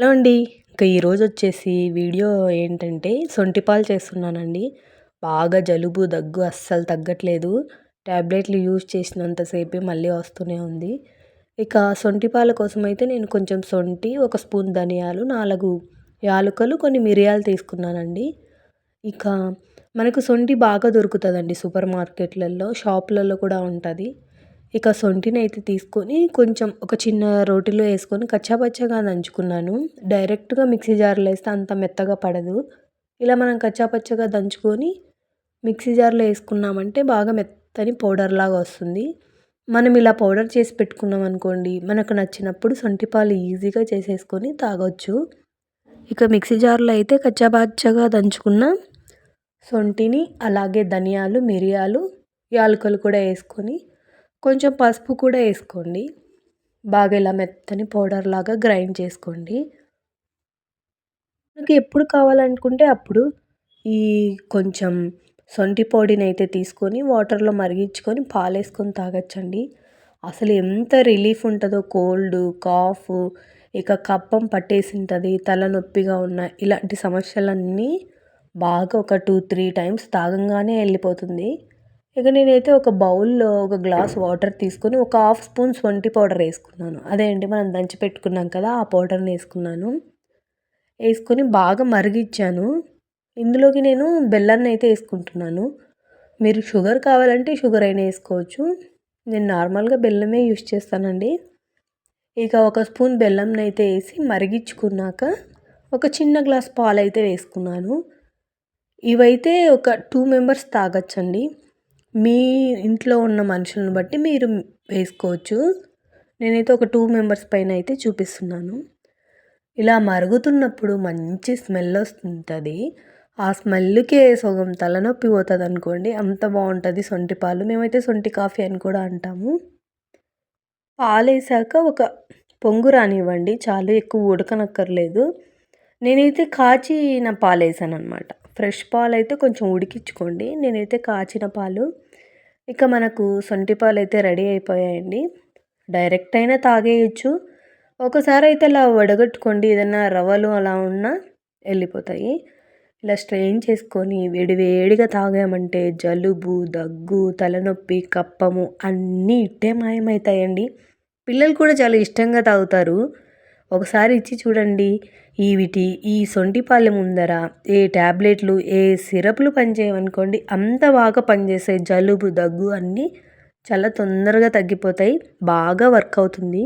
Hello అండి. ఇంకా ఈరోజు వచ్చేసి వీడియో ఏంటంటే సొంటిపాలు చేస్తున్నానండి. బాగా జలుబు దగ్గు అస్సలు తగ్గట్లేదు. ట్యాబ్లెట్లు యూజ్ చేసినంతసేపే మళ్ళీ వస్తూనే ఉంది. ఇక సొంటిపాల కోసం అయితే నేను కొంచెం సొంటి ఒక స్పూన్ ధనియాలు నాలుగు యాలకులు కొన్ని మిరియాలు తీసుకున్నానండి. ఇక మనకు సొంటి బాగా దొరుకుతుందండి సూపర్ మార్కెట్లలో షాపులలో కూడా ఉంటుంది. ఇక సొంటిని అయితే తీసుకొని కొంచెం ఒక చిన్న రోటిలో వేసుకొని కచ్చాపచ్చగా దంచుకున్నాను. డైరెక్ట్గా మిక్సీ జార్లో వేస్తే అంత మెత్తగా పడదు. ఇలా మనం కచ్చాపచ్చగా దంచుకొని మిక్సీ జార్లో వేసుకున్నామంటే బాగా మెత్తని పౌడర్ లాగా వస్తుంది. మనం ఇలా పౌడర్ చేసి పెట్టుకున్నాం అనుకోండి మనకు నచ్చినప్పుడు సొంటి పాలు ఈజీగా చేసేసుకొని తాగొచ్చు. ఇక మిక్సీ జార్లో అయితే కచ్చాపచ్చగా దంచుకున్న సొంటిని అలాగే ధనియాలు మిరియాలు యాలకులు కూడా వేసుకొని కొంచెం పసుపు కూడా వేసుకోండి. బాగా ఇలా మెత్తని పౌడర్ లాగా గ్రైండ్ చేసుకోండి. మనకి ఎప్పుడు కావాలనుకుంటే అప్పుడు ఈ కొంచెం సొంటి పొడిని అయితే తీసుకొని వాటర్లో మరిగించుకొని పాలు వేసుకొని తాగొచ్చండి. అసలు ఎంత రిలీఫ్ ఉంటుందో కోల్డ్ కాఫ్ ఇక కప్పం పట్టేసి ఉంటుంది తలనొప్పిగా ఉన్న ఇలాంటి సమస్యలన్నీ బాగా ఒక టూ త్రీ టైమ్స్ తాగంగానే వెళ్ళిపోతుంది. ఇక నేనైతే ఒక బౌల్లో ఒక గ్లాస్ వాటర్ తీసుకొని ఒక హాఫ్ స్పూన్ వంటి పౌడర్ వేసుకున్నాను. అదే అండి మనం దంచి పెట్టుకున్నాం కదా ఆ పౌడర్ని వేసుకున్నాను. వేసుకొని బాగా మరిగించాను. ఇందులోకి నేను బెల్లాన్ని అయితే వేసుకుంటున్నాను. మీరు షుగర్ కావాలంటే షుగర్ అయినా వేసుకోవచ్చు. నేను నార్మల్గా బెల్లమే యూస్ చేస్తానండి. ఇక ఒక స్పూన్ బెల్లంని అయితే వేసి మరిగించుకున్నాక ఒక చిన్న గ్లాస్ పాలు అయితే వేసుకున్నాను. ఇవైతే ఒక టూ మెంబర్స్ తాగొచ్చండి. మీ ఇంట్లో ఉన్న మనుషులను బట్టి మీరు వేసుకోవచ్చు. నేనైతే ఒక టూ మెంబర్స్ పైన అయితే చూపిస్తున్నాను. ఇలా మరుగుతున్నప్పుడు మంచి స్మెల్ వస్తుంటుంది. ఆ స్మెల్కే సగం తలనొప్పి పోతుంది అనుకోండి అంత బాగుంటుంది సొంటి పాలు. మేమైతే సొంటి కాఫీ అని కూడా అంటాము. పాలేసాక ఒక పొంగు రానివ్వండి చాలు ఎక్కువ ఉడకనక్కర్లేదు. నేనైతే కాచిన పాలు వేసాను అనమాట ఫ్రెష్ పాలు అయితే కొంచెం ఉడికించుకోండి. నేనైతే కాచిన పాలు ఇక మనకు సొంటిపాలు అయితే రెడీ అయిపోయాయండి. డైరెక్ట్ అయినా తాగేయచ్చు. ఒకసారి అయితే ఇలా వడగట్టుకోండి ఏదైనా రవ్వలు అలా ఉన్నా వెళ్ళిపోతాయి. ఇలా స్ట్రెయిన్ చేసుకొని వేడివేడిగా తాగామంటే జలుబు దగ్గు తలనొప్పి కప్పము అన్నీ ఇట్టే మాయమవుతాయండి. పిల్లలు కూడా చాలా ఇష్టంగా తాగుతారు. ఒకసారి ఇచ్చి చూడండి. ఈవిటి ఈ సొంటిపాలెం ముందర ఏ ట్యాబ్లెట్లు ఏ సిరప్లు పనిచేయమనుకోండి అంత బాగా పనిచేస్తాయి. జలుబు దగ్గు అన్నీ చాలా తొందరగా తగ్గిపోతాయి. బాగా వర్క్ అవుతుంది.